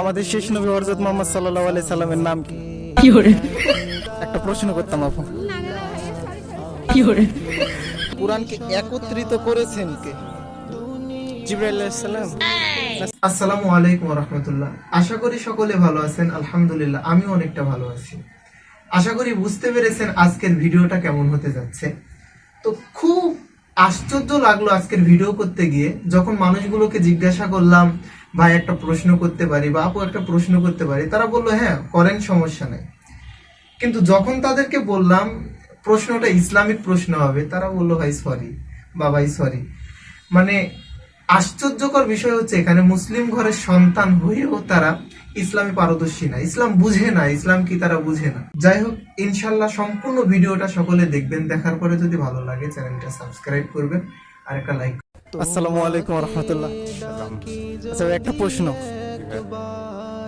আমাদের শেষ নবী হরজত মোহাম্মদ সাল্লাহ আলি সাল্লামের নাম কি? একটা প্রশ্ন করতাম আপু। কি করে? একত্রিত করেছেন কে? আসসালামু আলাইকুম রাহমাতুল্লাহ। আশা করি সকলে ভালো আছেন আলহামদুলিল্লাহ আমি অনেকটা ভালো আছি। আশা করি বুঝতে পেরেছেন আজকের ভিডিওটা কেমন হতে যাচ্ছে। তো খুব আশ্চর্য লাগল আজকের ভিডিও করতে গিয়ে যখন মানুষগুলোকে জিজ্ঞাসা করলাম ভাই একটা প্রশ্ন করতে পারি বা আপু একটা প্রশ্ন করতে পারি, তারা বলল হ্যাঁ করেন, সমস্যা নেই। কিন্তু যখন তাদেরকে বললাম, প্রশ্নটা ইসলামিক প্রশ্ন হবে, তারা বলল, ভাই সরি বাবাই সরি মানে আশ্চর্যকর বিষয় হচ্ছে, এখানে মুসলিম ঘরের সন্তান হয়েও তারা ইসলামে পারদর্শী না। ইসলাম বুঝে না, ইসলাম কি তারা বুঝে না। যাই হোক, ইনশাল্লাহ সম্পূর্ণ ভিডিওটা সকলে দেখবেন, দেখার পরে যদি ভালো লাগে, চ্যানেলটা সাবস্ক্রাইব করবেন, আর একটা লাইক আসসালামু আলাইকুম রহমতুল্লাহ। আচ্ছা একটা প্রশ্ন।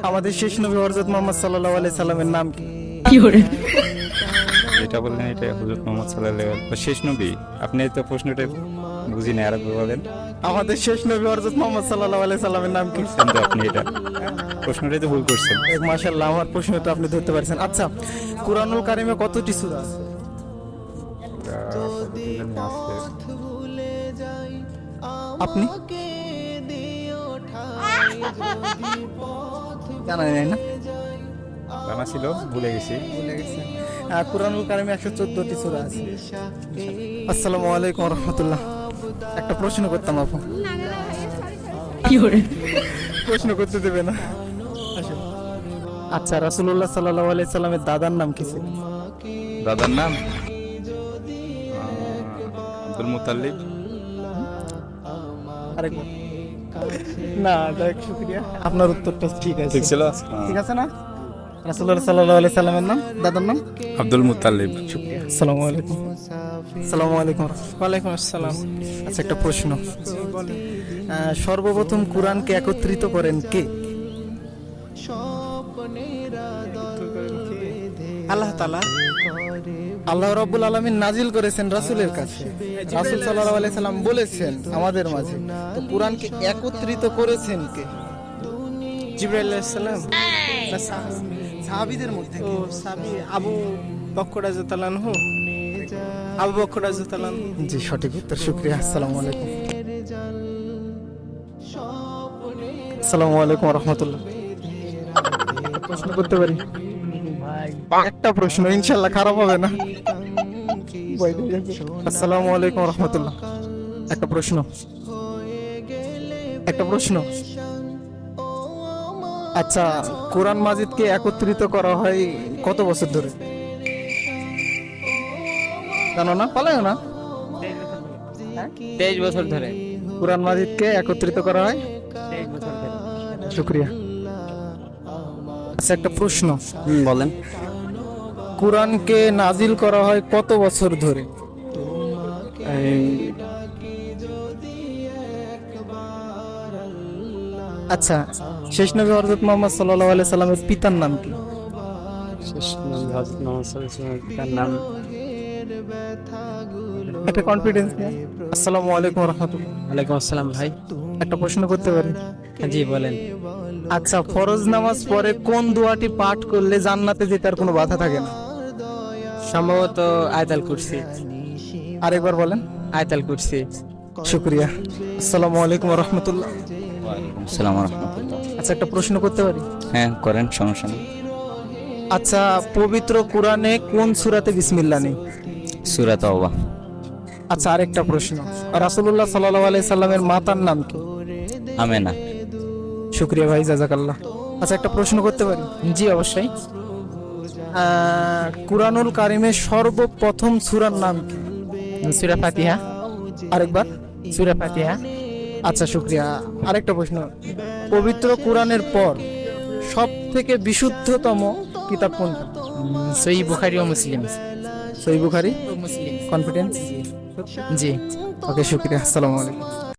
আমাদের শেষ নবী হরজত মোহাম্মদ সাল্লাহ আলাই সাল্লামের নাম কি? 有人，যেটা বললেন এটা হজরত মোহাম্মদ সাল্লাহ শেষ নবী? আপনি তো প্রশ্নটা বুঝি না আর বলেন। আমাদের শেষ নবী হরজত মোহাম্মদ সাল্লাহ আলাই সাল্লামের নাম কি? কিন্তু আপনি এটা? প্রশ্নটাই তো ভুল করছেন। মাশাল্লাহ আমার প্রশ্নটা আপনি ধরতে পারছেন। আচ্ছা কুরআনুল কারিমে কতটি সূরা আছে। আপনি? জানা নেই না জানা ছিল ভুলে গেছি। ভুলে আহ, কুরআনুল কারিমে একশো চোদ্দটি সূরা আছে। আসসালামু আলাইকুম রহমতুল্লাহ। একটা প্রশ্ন করতাম আপু। 有人，প্রশ্ন করতে দেবে না। আচ্ছা রাসূলুল্লাহ সাল্লাল্লাহু আলাইহি সাল্লামের দাদার নাম কি ছিল? দাদার নাম? আব্দুল মুতাল্লিব। আরেকবার। না যাক শুক্রিয়া আপনার উত্তরটা ঠিক আছে। ঠিক ছিল? ঠিক আছে না? রাসূলুল্লাহ সাল্লাল্লাহু আলাইহি সাল্লামের নাম? দাদার নাম? আব্দুল মুতাল্লিব আসসালামু আলাইকুম। আসসালামু আলাইকুম। ওয়ালাইকুম আসসালাম। আচ্ছা একটা প্রশ্ন। সর্বপ্রথম কোরআনকে একত্রিত করেন কে? আল্লাহ তালা আল্লাহ রাব্বুল আলামিন নাজিল করেছেন রাসূলের কাছে। রাসূল সাল্লাল্লাহু আলাইহি সাল্লাম বলেছেন আমাদের মাঝে তো কোরআনকে একত্রিত করেছেন কে? জিব্রাইল আলাইহিস সালাম। সাহাবীদের মধ্যে ও সাবি আবু বকর রাদিয়াল্লাহু আবু বকর রাদিয়াল্লাহু জি সঠিক উত্তর শুক্রিয়া। আসসালামু আলাইকুম। আসসালামু আলাইকুম রহমতুল্লাহ। প্রশ্ন করতে পারি? একটা প্রশ্ন ইনশাল্লাহ খারাপ হবে না। আসসালামু আলাইকুম রহমতুল্লাহ। একটা প্রশ্ন। একটা প্রশ্ন। আচ্ছা কোরআন মাজিদকে একত্রিত করা হয় কত বছর ধরে? জানো না? পালায় না? তেইশ বছর ধরে। কোরআন মাজিদকে একত্রিত করা হয়? তেইশ বছর ধরে। শুক্রিয়া। আচ্ছা একটা প্রশ্ন। বলেন। কোরআনকে নাজিল করা হয় কত বছর ধরে? আচ্ছা শেষ নবী হযরত মুহাম্মদ সাল্লাল্লাহু আলাইহি সাল্লামের পিতার নাম কি? শেষ নবী হযরত মুহাম্মদ সাল্লাল্লাহু আলাইহি ওয়াসাল্লাম নাম। একটা কনফিডেন্স আসসালামু আলাইকুম রাহমাতুল্লাহ। ওয়ালাইকুম আসসালাম ভাই। একটা প্রশ্ন করতে পারি? জি বলেন। আচ্ছা ফরজ নামাজ পরে কোন দোয়াটি পাঠ করলে জান্নাতে যেতে আর কোনো বাধা থাকে না? সম্ভবত আয়তাল কুরসি। আরেকবার বলেন। আয়তাল কুরসি। শুক্রিয়া। আসসালামু আলাইকুম রহমতুল্লাহ সালাম রহমতুল্লাহ আচ্ছা একটা প্রশ্ন করতে পারি? হ্যাঁ করেন সমস্যা নেই। আচ্ছা পবিত্র কোরআনে কোন সূরাতে বিসমিল্লাহ নেই? সুরা তাওবা। আচ্ছা আরেকটা প্রশ্ন। রাসূলুল্লাহ সাল্লাল্লাহু আলাইহি সাল্লামের মাতার নাম কি? আমেনা। শুক্রিয়া ভাই জাজাকাল্লাহ আচ্ছা একটা প্রশ্ন করতে পারি? জি অবশ্যই। কুরআনুল কারিমের সর্বপ্রথম সূরার নাম কি? সূরা ফাতিহা। আরেকবার। সূরা ফাতিহা। আচ্ছা শুক্রিয়া। আরেকটা প্রশ্ন। পবিত্র কোরআনের পর সব থেকে বিশুদ্ধতম কিতাব কোনটা? সহি বুখারী ও মুসলিম। সহি বুখারি? মুসলিম। কনফিডেন্স জি। ওকে শুক্রিয়া। আসসালামু আলাইকুম।